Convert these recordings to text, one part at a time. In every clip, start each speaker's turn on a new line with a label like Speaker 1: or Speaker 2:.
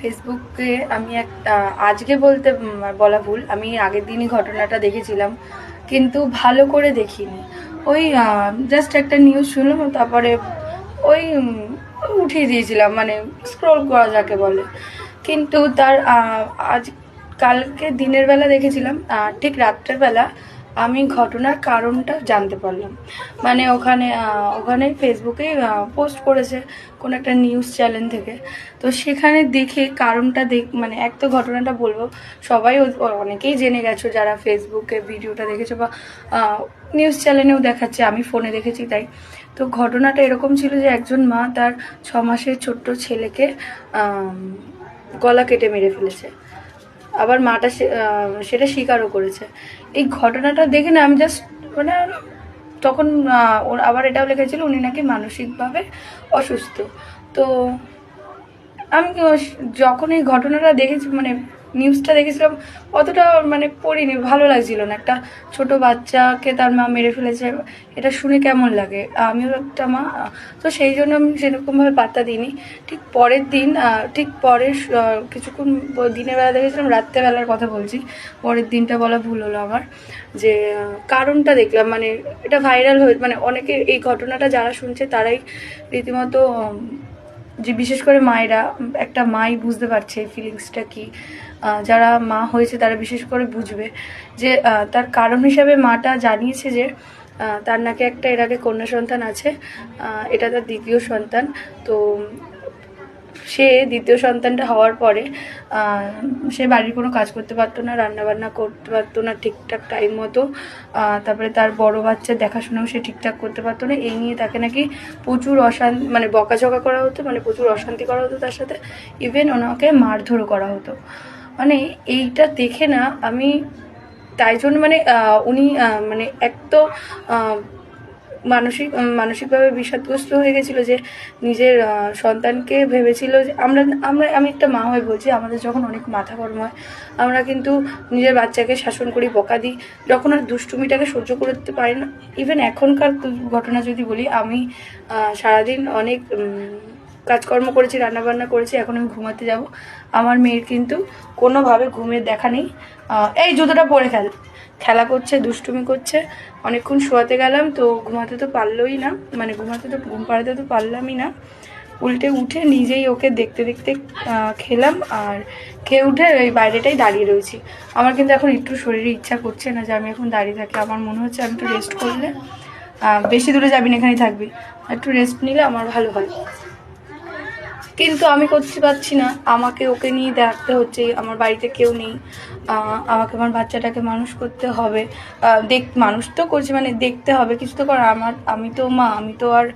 Speaker 1: ফেসবুকে আমি একটা, আজকে বলতে বলা ভুল, আমি আগের দিনই ঘটনাটা দেখেছিলাম, কিন্তু ভালো করে দেখিনি। ওই জাস্ট একটা নিউজ শুনলাম, তারপরে ওই উঠিয়ে দিয়েছিলাম মানে স্ক্রোল করা যাকে বলে। কিন্তু তার আজ, কালকে দিনের বেলা দেখেছিলাম ঠিক রাত্রের বেলা আমি ঘটনার কারণটা জানতে পারলাম। মানে ওখানে ওখানে ফেসবুকে পোস্ট করেছে কোনো একটা নিউজ চ্যানেল থেকে। তো সেখানে দেখে কারণটা দেখ মানে এক তো ঘটনাটা বলব, সবাই অনেকেই জেনে গেছো যারা ফেসবুকে ভিডিওটা দেখেছ বা নিউজ চ্যানেলেও দেখাচ্ছে, আমি ফোনে দেখেছি তাই। তো ঘটনাটা এরকম ছিল যে একজন মা তার ছ মাসের ছোট্ট ছেলেকে গলা কেটে মেরে ফেলেছে। আবার মাটা সেটা স্বীকারও করেছে। এই ঘটনাটা দেখে না, আমি জাস্ট মানে তখন ওর আবার এটাও লেখেছিল, উনি নাকি মানসিকভাবে অসুস্থ। তো আমি যখন এই ঘটনাটা দেখেছি মানে নিউজটা দেখেছিলাম, অতটা মানে পড়িনি, ভালো লাগছিল না। একটা ছোট বাচ্চাকে তার মা মেরে ফেলেছে, এটা শুনে কেমন লাগে? আমিও একটা মা, তো সেই জন্য আমি সেরকমভাবে পাত্তা দিইনি। ঠিক পরের দিন ঠিক পরের কিছুক্ষণ দিনের বেলা দেখেছিলাম, রাত্রেবেলার কথা বলছি। পরের দিনটা বলা ভুল হলো আমার, যে কারণটা দেখলাম মানে এটা ভাইরাল হয়ে মানে অনেকে এই ঘটনাটা যারা শুনছে, তারাই রীতিমতো যে, বিশেষ করে মায়েরা, একটা মাই বুঝতে পারছে ফিলিংসটা কি যারা মা হয়েছে তারা বিশেষ করে বুঝবে যে তার কারণ হিসাবে মাটা জানিয়েছে যে তার নাকি একটা এর আগে কন্যা সন্তান আছে এটা তার দ্বিতীয় সন্তান। তো সে দ্বিতীয় সন্তানটা হওয়ার পরে সে বাড়ির কোনো কাজ করতে পারতো না রান্না বান্না করতে পারতো না ঠিকঠাক টাইম মতো। তারপরে তার বড় বাচ্চার দেখাশোনাও সে ঠিকঠাক করতে পারতো না। এই নিয়ে তাকে নাকি প্রচুর অশান্তি মানে বকাঝকা করা হতো মানে প্রচুর অশান্তি করা হতো তার সাথে। ইভেন ওনাকে মারধরও করা হতো। মানে এইটা দেখে না আমি তাই জন্য মানে উনি মানে এক তো মানসিক, মানসিকভাবে বিষাদগ্রস্ত হয়ে গেছিল যে নিজের সন্তানকে ভেবেছিল যে আমরা আমরা, আমি একটা মা হয়ে বলছি, আমাদের যখন অনেক মাথা গরম হয়, আমরা কিন্তু নিজের বাচ্চাকে শাসন করি, বকা দিই, যখন আর দুষ্টুমিটাকে সহ্য করতে পারি না। ইভেন এখনকার ঘটনা যদি বলি, আমি সারাদিন অনেক কাজকর্ম করেছি, রান্নাবান্না করেছি, এখন আমি ঘুমাতে যাব। আমার মেয়ের কিন্তু কোনোভাবে ঘুমের দেখা নেই। এই জুতোটা পরে খেল। খেলা করছে, দুষ্টুমি করছে। অনেকক্ষণ শোয়াতে গেলাম, তো ঘুমাতে তো পারলোই না। মানে ঘুমাতে তো, ঘুম পাড়াতে তো পারলামই না। উল্টে উঠে নিজেই ওকে দেখতে দেখতে খেলাম আর খেয়ে উঠে ওই বাইরেটাই দাঁড়িয়ে রয়েছি। আমার কিন্তু এখন একটু শরীরে ইচ্ছা করছে না যে আমি এখন দাঁড়িয়ে থাকি। আমার মনে হচ্ছে আমি একটু রেস্ট করলে বেশি দূরে যাবি না, এখানেই থাকবি। একটু রেস্ট নিলে আমার ভালো হয়। কিন্তু আমি করতে পারছি না। আমাকে ওকে নিয়ে দেখতে হচ্ছে, আমার বাড়িতে কেউ নেই। আমাকে, আমার বাচ্চাটাকে মানুষ করতে হবে। দেখ, মানুষ তো করছি মানে দেখতে হবে, কিছু তো করার। আমার, আমি তো মা, আমি তো আর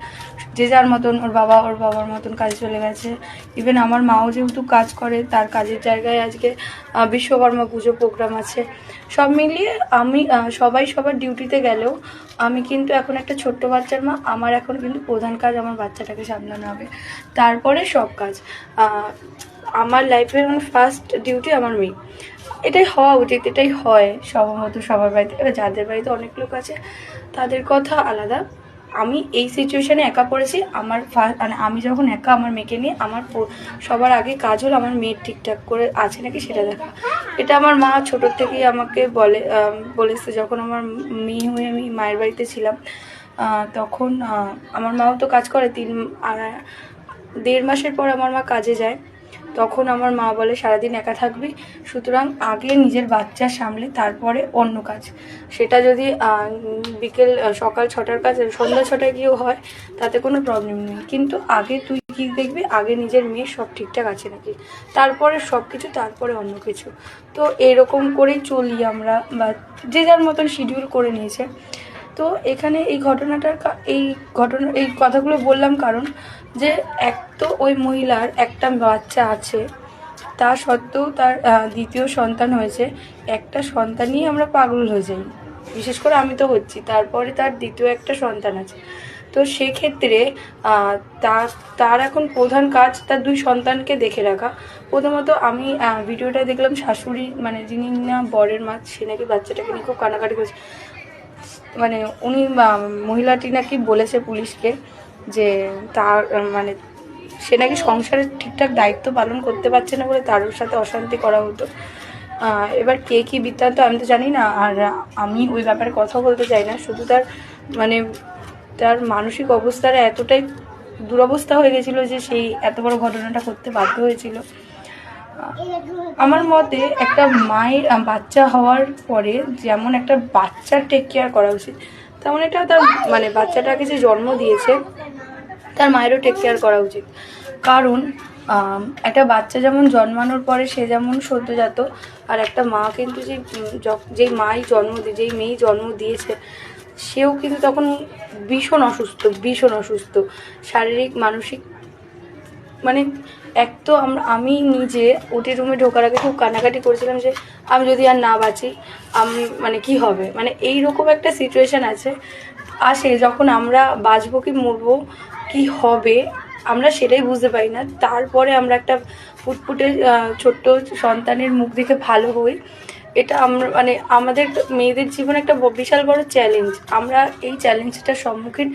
Speaker 1: যে যার মতন, ওর বাবা, ওর বাবার মতন কাজে চলে গেছে। ইভেন আমার মাও যেহেতু কাজ করে, তার কাজের জায়গায় আজকে বিশ্বকর্মা পুজো প্রোগ্রাম আছে। সব মিলিয়ে আমি সবাই সবার ডিউটিতে গেলেও আমি কিন্তু এখন একটা ছোট্ট বাচ্চার মা, আমার এখন কিন্তু প্রধান কাজ আমার বাচ্চাটাকে সামলানো হবে। তারপরে সব কাজ। আমার লাইফের ফার্স্ট ডিউটি আমার মেয়ে। এটাই হওয়া উচিত, এটাই হয় সম্ভবত সবার বাড়িতে। এবার যাদের বাড়িতে অনেক লোক আছে, তাদের কথা আলাদা। আমি এই সিচুয়েশানে একা পড়েছি। আমার মানে আমি যখন একা আমার মেয়েকে নিয়ে, আমার সবার আগে কাজ হলো আমার মেয়ের ঠিকঠাক করে আছে নাকি সেটা দেখা। এটা আমার মা ছোটোর থেকেই আমাকে বলে বলেছে। যখন আমার মেয়ে হয়ে আমি মায়ের বাড়িতে ছিলাম তখন আমার মাও তো কাজ করে তিন দেড় মাসের পর আমার মা কাজে যায়। তখন আমার মা বলে, সারাদিন একা থাকবি? সুতরাং আগে নিজের বাচ্চা সামলে, তারপরে অন্য কাজ। সেটা যদি বিকেল সকাল ছটার কাজ, সন্ধ্যা ছটায় গিয়েও হয়, তাতে কোনো প্রবলেম নেই। কিন্তু আগে তুই কি দেখবি? আগে নিজের মেয়ে সব ঠিকঠাক আছে নাকি? তারপরে সব কিছু তারপরে অন্য কিছু। তো এরকম করেই চলি আমরা, বা যে যার মতন শিডিউল করে নিয়েছে। তো এখানে এই ঘটনাটার এই ঘটনা, এই কথাগুলো বললাম কারণ যে এক তো ওই মহিলার একটা বাচ্চা আছে, তা সত্ত্বেও তার দ্বিতীয় সন্তান হয়েছে। একটা সন্তানই আমরা পাগল হয়ে যাই। বিশেষ করে আমি তো হচ্ছি, তারপরে তার দ্বিতীয় একটা সন্তান আছে। তো সেক্ষেত্রে তার তার এখন প্রধান কাজ তার দুই সন্তানকে দেখে রাখা। প্রথমত আমি ভিডিওটা দেখলাম শাশুড়ি মানে যিনি না বরের মা, সে নাকি বাচ্চাটাকে নিয়ে খুব কানাকাটি করছে। মানে উনি মহিলাটি নাকি বলেছে পুলিশকে যে তার মানে সে নাকি সংসারের ঠিকঠাক দায়িত্ব পালন করতে পারছে না বলে তার সাথে অশান্তি করা হতো। এবার কে কী বৃত্তান্ত আমি তো জানি না, আর আমি ওই ব্যাপারে কথা বলতে চাই না। শুধু তার মানে তার মানসিক অবস্থার এতটাই দুরবস্থা হয়ে গেছিল যে সেই এত বড় ঘটনাটা করতে বাধ্য হয়েছিল। আমার মতে একটা মায়ের বাচ্চা হওয়ার পরে যেমন একটা বাচ্চার টেক কেয়ার করা উচিত, তেমন একটা তার মানে বাচ্চাটাকে যে জন্ম দিয়েছে তার মায়েরও টেক কেয়ার করা উচিত। কারণ একটা বাচ্চা যেমন জন্মানোর পরে সে যেমন সদ্যজাত, আর একটা মা কিন্তু যে যেই মাই জন্ম দিয়ে যেই মেয়েই জন্ম দিয়েছে, সেও কিন্তু তখন ভীষণ অসুস্থ ভীষণ অসুস্থ। শারীরিক, মানসিক মানে এক তো আমরা আমি নিজে ওটি রুমে ঢোকার আগে খুব কান্নাকাটি করেছিলাম যে, আমি যদি আর না বাঁচি, আমি মানে কি হবে? মানে এই রকম একটা সিচুয়েশান আছে। আসে যখন আমরা বাঁচবো কি মরবো কি হবে, আমরা সেটাই বুঝতে পারি না। তারপরে আমরা একটা ফুটফুটে ছোট্ট সন্তানের মুখ দেখে ভালো হই। এটা আমরা মানে আমাদের মেয়েদের জীবনে একটা বিশাল বড় চ্যালেঞ্জ আমরা এই চ্যালেঞ্জটার সম্মুখীন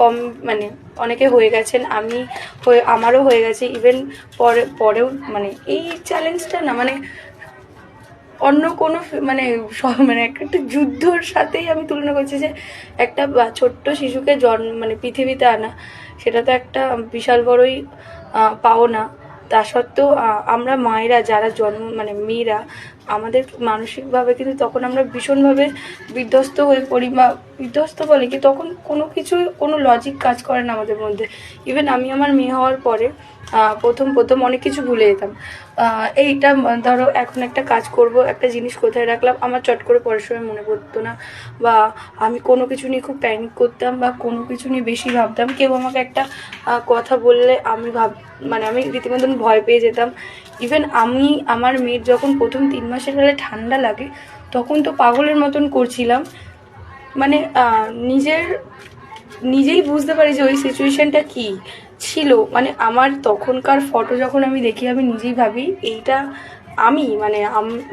Speaker 1: কম মানে অনেকে হয়ে গেছেন, আমি হয়ে, আমারও হয়ে গেছে। ইভেন পরে, পরেও মানে এই চ্যালেঞ্জটা না মানে অন্য কোনো মানে মানে একটা যুদ্ধর সাথেই আমি তুলনা করছি যে একটা ছোট্ট শিশুকে জন্ম মানে পৃথিবীতে আনা, সেটা তো একটা বিশাল বড়ই পাওনা। তা সত্ত্বেও আমরা মায়েরা যারা জন্ম মানে মেয়েরা আমাদের মানসিকভাবে কিন্তু তখন আমরা ভীষণভাবে বিধ্বস্ত হয়ে পড়ি বা বিধ্বস্ত বলে কি, তখন কোনো কিছু কোনো লজিক কাজ করে না আমাদের মধ্যে। ইভেন আমি আমার মেয়ে হওয়ার পরে প্রথম প্রথম অনেক কিছু ভুলে যেতাম। এইটা ধরো এখন একটা কাজ করব, একটা জিনিস কোথায় রাখলাম, আমার চট করে পরের সময় মনে পড়তো না। বা আমি কোনো কিছু নিয়ে খুব প্যানিক করতাম বা কোনো কিছু নিয়ে বেশি ভাবতাম। কেউ আমাকে একটা কথা বললে আমি ভাব মানে আমি রীতিমতন ভয় পেয়ে যেতাম। ইভেন আমি, আমার মেয়ের যখন প্রথম তিন মাসের বেলায় ঠান্ডা লাগে, তখন তো পাগলের মতন করছিলাম। মানে নিজের, নিজেই বুঝতে পারি যে ওই সিচুয়েশানটা কী ছিল। মানে আমার তখনকার ফটো যখন আমি দেখি, আমি নিজেই ভাবি, এইটা আমি মানে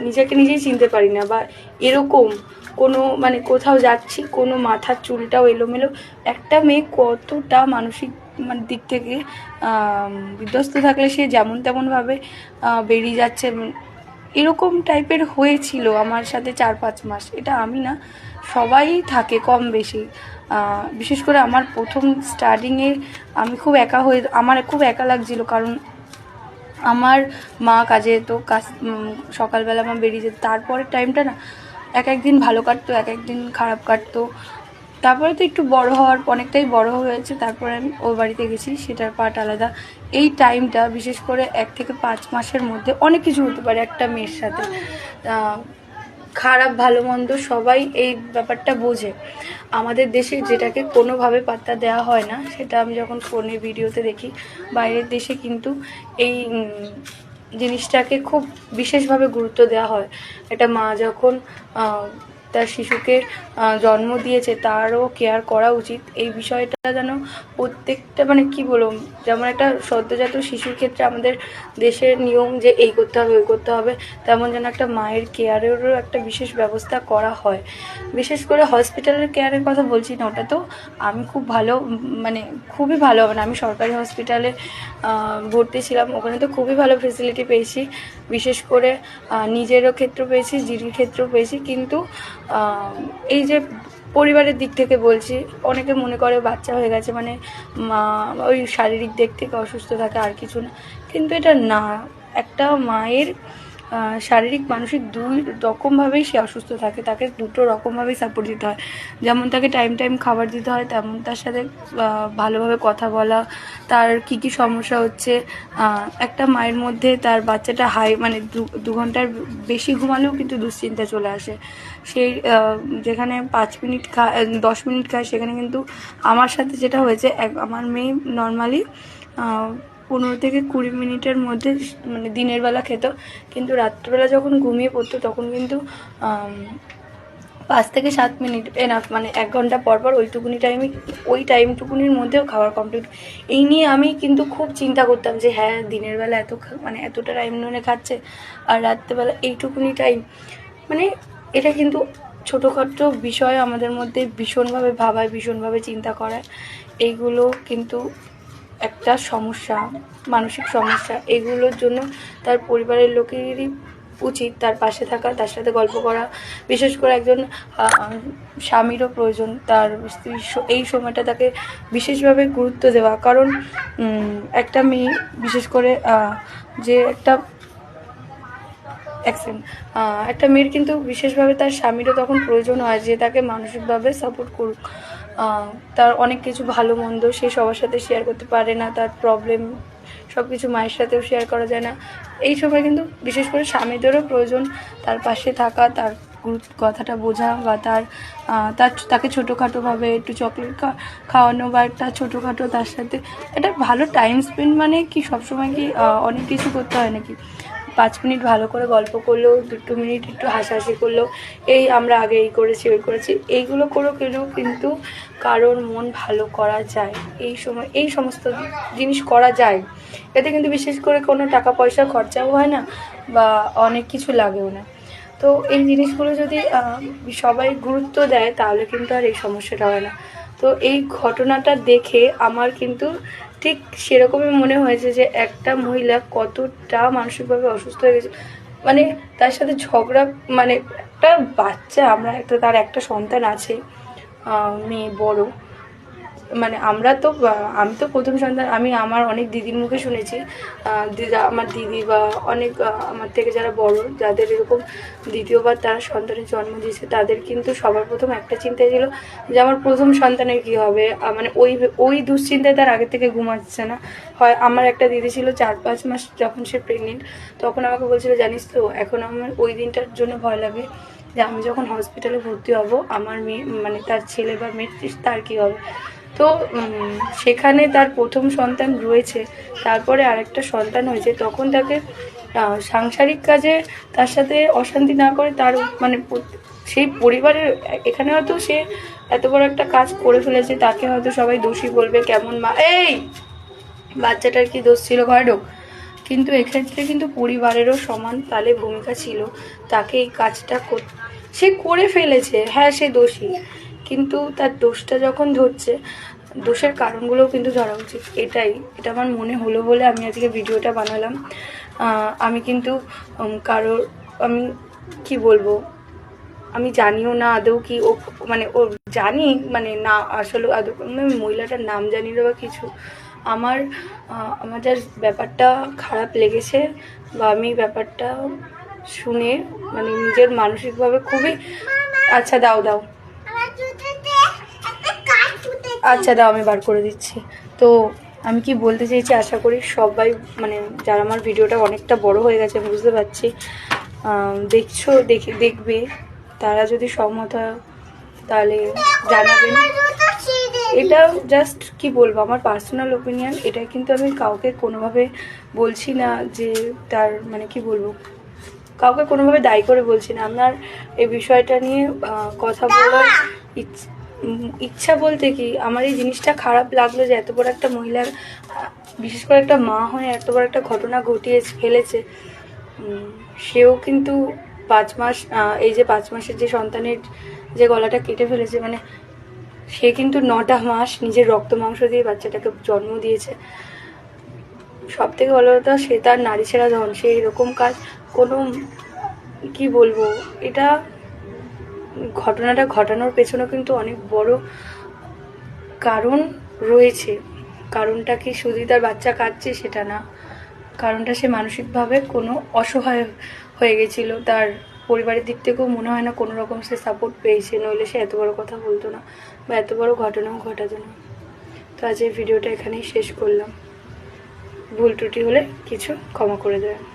Speaker 1: নিজেকে নিজেই চিনতে পারি না। বা এরকম কোনো মানে কোথাও যাচ্ছি, কোনো মাথার চুলটাও এলোমেলো, একটা মেয়ে কতটা মানসিক মানে দিক থেকে বিধ্বস্ত থাকলে সে যেমন তেমনভাবে বেরিয়ে যাচ্ছে। এরকম টাইপের হয়েছিল আমার সাথে চার পাঁচ মাস। এটা আমি না, সবাই থাকে কম বেশি। বিশেষ করে আমার প্রথম স্টার্টিংয়ে আমি খুব একা হয়ে, আমার খুব একা লাগছিল কারণ আমার মা কাজে যেত, কাজ সকালবেলা মা বেরিয়ে যেত। তারপরের টাইমটা না, এক একদিন ভালো কাটতো, এক একদিন খারাপ কাটতো। তারপরে তো একটু বড় হওয়ার অনেকটাই বড় হয়েছে, তারপরে আমি ওর বাড়িতে গেছি, সেটার পার্ট আলাদা। এই টাইমটা বিশেষ করে এক থেকে পাঁচ মাসের মধ্যে অনেক কিছু হতে পারে একটা মেয়ের সাথে। খারাপ, ভালো, মন্দ সবাই এই ব্যাপারটা বোঝে। আমাদের দেশে যেটাকে কোনোভাবে পাত্তা দেওয়া হয় না, সেটা আমি যখন ফোনে ভিডিওতে দেখি, বাইরের দেশে কিন্তু এই জিনিসটাকে খুব বিশেষভাবে গুরুত্ব দেওয়া হয়। একটা মা যখন তার শিশুকে জন্ম দিয়েছে, তারও কেয়ার করা উচিত। এই বিষয়টা যেন প্রত্যেকটা মানে কি বলব, যেমন একটা সদ্যজাত শিশুর ক্ষেত্রে আমাদের দেশের নিয়ম যে এই করতে হবে, ওই করতে হবে, তেমন যেন একটা মায়ের কেয়ারেরও একটা বিশেষ ব্যবস্থা করা হয়। বিশেষ করে হসপিটালের কেয়ারের কথা বলছি না, ওটা তো আমি খুব ভালো মানে খুবই ভালো মানে আমি সরকারি হসপিটালে ভর্তি ছিলাম, ওখানে তো খুবই ভালো ফেসিলিটি পেয়েছি। বিশেষ করে নিজেরও ক্ষেত্র পেয়েছি, জিরির ক্ষেত্রেও পেয়েছি, কিন্তু এই যে পরিবারের দিক থেকে বলছি, অনেকে মনে করে বাচ্চা হয়ে গেছে মানে মা ওই শারীরিক দিক থেকে অসুস্থ থাকে আর কিছু না। কিন্তু এটা না, একটা মায়ের শারীরিক, মানসিক দুই রকমভাবেই সে অসুস্থ থাকে। তাকে দুটো রকমভাবেই সাপোর্ট দিতে হয়। যেমন তাকে টাইম টাইম খাবার দিতে হয়, তেমন তার সাথে ভালোভাবে কথা বলা, তার কি কি সমস্যা হচ্ছে একটা মায়ের মধ্যে তার বাচ্চাটা হাই মানে দু- ঘণ্টার বেশি ঘুমালেও কিন্তু দুশ্চিন্তা চলে আসে। সেই যেখানে পাঁচ মিনিট খা, দশ মিনিট খায়, সেখানে কিন্তু আমার সাথে যেটা হয়েছে আমার মেয়ে নর্মালি পনেরো থেকে কুড়ি মিনিটের মধ্যে মানে দিনের বেলা খেত। কিন্তু রাত্রিবেলা যখন ঘুমিয়ে পড়তো, তখন কিন্তু পাঁচ থেকে সাত মিনিট এনাফ মানে এক ঘণ্টা পর পর ওইটুকুনি টাইমে ওই টাইমটুকুনির মধ্যেও খাবার কমপ্লিট এই নিয়ে আমি কিন্তু খুব চিন্তা করতাম যে হ্যাঁ দিনের বেলা এত মানে এতটা টাইম ধরে খাচ্ছে। আর রাত্রেবেলা এইটুকুনি টাইম মানে এটা কিন্তু ছোটোখাটো বিষয় আমাদের মধ্যে ভীষণভাবে ভাবায়, ভীষণভাবে চিন্তা করায়। এইগুলো কিন্তু একটা সমস্যা মানসিক সমস্যা। এগুলোর জন্য তার পরিবারের লোকেরই উচিত তার পাশে থাকা তার সাথে গল্প করা। বিশেষ করে একজন স্বামীরও প্রয়োজন তার স্ত্রীর এই সময়টা তাকে বিশেষভাবে গুরুত্ব দেওয়া। কারণ একটা মেয়ে বিশেষ করে যে একটা আহ, একটা মেয়ের কিন্তু বিশেষভাবে তার স্বামীরও তখন প্রয়োজন হয় যে তাকে মানসিকভাবে সাপোর্ট করুক। তার অনেক কিছু ভালো, মন্দ সে সবার সাথে শেয়ার করতে পারে না, তার প্রবলেম সব কিছু মায়ের সাথেও শেয়ার করা যায় না। এই সময় কিন্তু বিশেষ করে স্বামীদেরও প্রয়োজন তার পাশে থাকা, তার গুরুত্ব কথাটা বোঝা বা তার তার তাকে ছোটোখাটোভাবে একটু চকলেট খাওয়ানো বা একটা ছোটোখাটো তার সাথে, একটা ভালো টাইম স্পেন্ড মানে কি সবসময় কি অনেক কিছু করতে হয় নাকি? পাঁচ মিনিট ভালো করে গল্প করল দুটো মিনিট একটু হাসাহাসি করল, এই আমরা আগে এই করেছি, ওই করেছি। এইগুলো করেও কেউ কিন্তু কারোর মন ভালো করা যায়। এই সময়, এই সমস্ত জিনিস করা যায়। এতে কিন্তু বিশেষ করে কোনো টাকা পয়সা খরচাও হয় না বা অনেক কিছু লাগেও না। তো এই জিনিসগুলো যদি সবাই গুরুত্ব দেয়, তাহলে কিন্তু আর এই সমস্যাটা হয় না। তো এই ঘটনাটা দেখে আমার কিন্তু ঠিক সেরকমই মনে হয়েছে যে একটা মহিলা কতটা মানসিকভাবে অসুস্থ হয়ে গেছে। মানে তার সাথে ঝগড়া মানে একটা বাচ্চা, আমরা একটা, তার একটা সন্তান আছে মেয়ে বড়। মানে আমরা তো আমি তো প্রথম সন্তান, আমি আমার অনেক দিদির মুখে শুনেছি দিদা, আমার দিদি বা অনেক আমার থেকে যারা বড়, যাদের এরকম দ্বিতীয়বার তারা সন্তানের জন্ম দিয়েছে, তাদের কিন্তু সবার প্রথম একটা চিন্তা ছিল যে আমার প্রথম সন্তানের কী হবে। মানে ওই ওই দুশ্চিন্তায় তার আগে থেকে ঘুমাচ্ছে না। হয়, আমার একটা দিদি ছিল চার, পাঁচ মাস যখন সে প্রেগনেন্ট তখন আমাকে বলছিল, জানিস তো, এখন আমার ওই দিনটার জন্য ভয় লাগে যে আমি যখন হসপিটালে ভর্তি হব, আমার মেয়ে মানে তার ছেলে বা মেয়ে তার কী হবে? তো সেখানে তার প্রথম সন্তান রয়েছে, তারপরে আরেকটা সন্তান হয়েছে, তখন তাকে সাংসারিক কাজে তার সাথে অশান্তি না করে তার মানে সেই পরিবারের, এখানে হয়তো সে এত বড় একটা কাজ করে ফেলেছে, তাকে হয়তো সবাই দোষী বলবে, কেমন মা, এই! বাচ্চাটার কি দোষ ছিল ঘরে ঢোক। কিন্তু এক্ষেত্রে কিন্তু পরিবারেরও সমান তালে ভূমিকা ছিল, তাকে এই কাজটা সে করে ফেলেছে হ্যাঁ সে দোষী। কিন্তু তার দোষটা যখন ধরছে, দোষের কারণগুলোও কিন্তু ধরা উচিত। এটাই, এটা আমার মনে হলো বলে আমি আজকে ভিডিওটা বানালাম। আমি কিন্তু কারোর, আমি কি বলব, আমি জানিও না আদৌ কি ও মানে ও জানি মানে না আসলে আদৌ আমি মহিলাটার নাম জানি না বা কিছু। আমার আমার যা ব্যাপারটা খারাপ লেগেছে বা আমি ব্যাপারটা শুনে মানে নিজের মানসিকভাবে খুবই আচ্ছা দাও দাও। আচ্ছা দাও আমি বার করে দিচ্ছি। তো আমি কি বলতে চাইছি আশা করি সবাই মানে যারা আমার ভিডিওটা অনেকটা বড় হয়ে গেছে আমি বুঝতে পারছি। দেখছ দেখে দেখবে। তারা যদি সহমত হয় তাহলে জানাবেন। এটা জাস্ট কি বলব আমার পার্সোনাল ওপিনিয়ন এটা কিন্তু আমি কাউকে কোনোভাবে বলছি না যে তার মানে কি বলব কাউকে কোনোভাবে দায়ী করে বলছি না। আপনার এই বিষয়টা নিয়ে কথা বলার ইচ্ছা বলতে কি, আমার এই জিনিসটা খারাপ লাগল যে এত বড় একটা মহিলার, বিশেষ করে একটা মা হয়ে এত বড় একটা ঘটনা ঘটিয়ে ফেলেছে। সেও কিন্তু পাঁচ মাস এই যে পাঁচ মাসের যে সন্তানের যে গলাটা কেটে ফেলেছে মানে সে কিন্তু নটা মাস নিজের রক্ত মাংস দিয়ে বাচ্চাটাকে জন্ম দিয়েছে। সব থেকে বড় কথা, সে তার নারী ছেড়া ধন, সে এরকম কাজ কোনো, কি বলব, এটা ঘটনাটা ঘটানোর পেছনে কিন্তু অনেক বড় কারণ রয়েছে। কারণটা কি শুধুই তার বাচ্চা কাঁদছে সেটা না। কারণটা সে মানসিকভাবে কোনো অসহায় হয়ে গেছিল। তার পরিবারের দিক থেকেও মনে হয় না কোনো রকম সে সাপোর্ট পেয়েছে, নইলে সে এত বড় কথা বলতো না বা এত বড় ঘটনাও ঘটাতো না। তো আজ এই ভিডিওটা এখানেই শেষ করলাম। ভুল ত্রুটি হলে কিছু ক্ষমা করে দেবেন।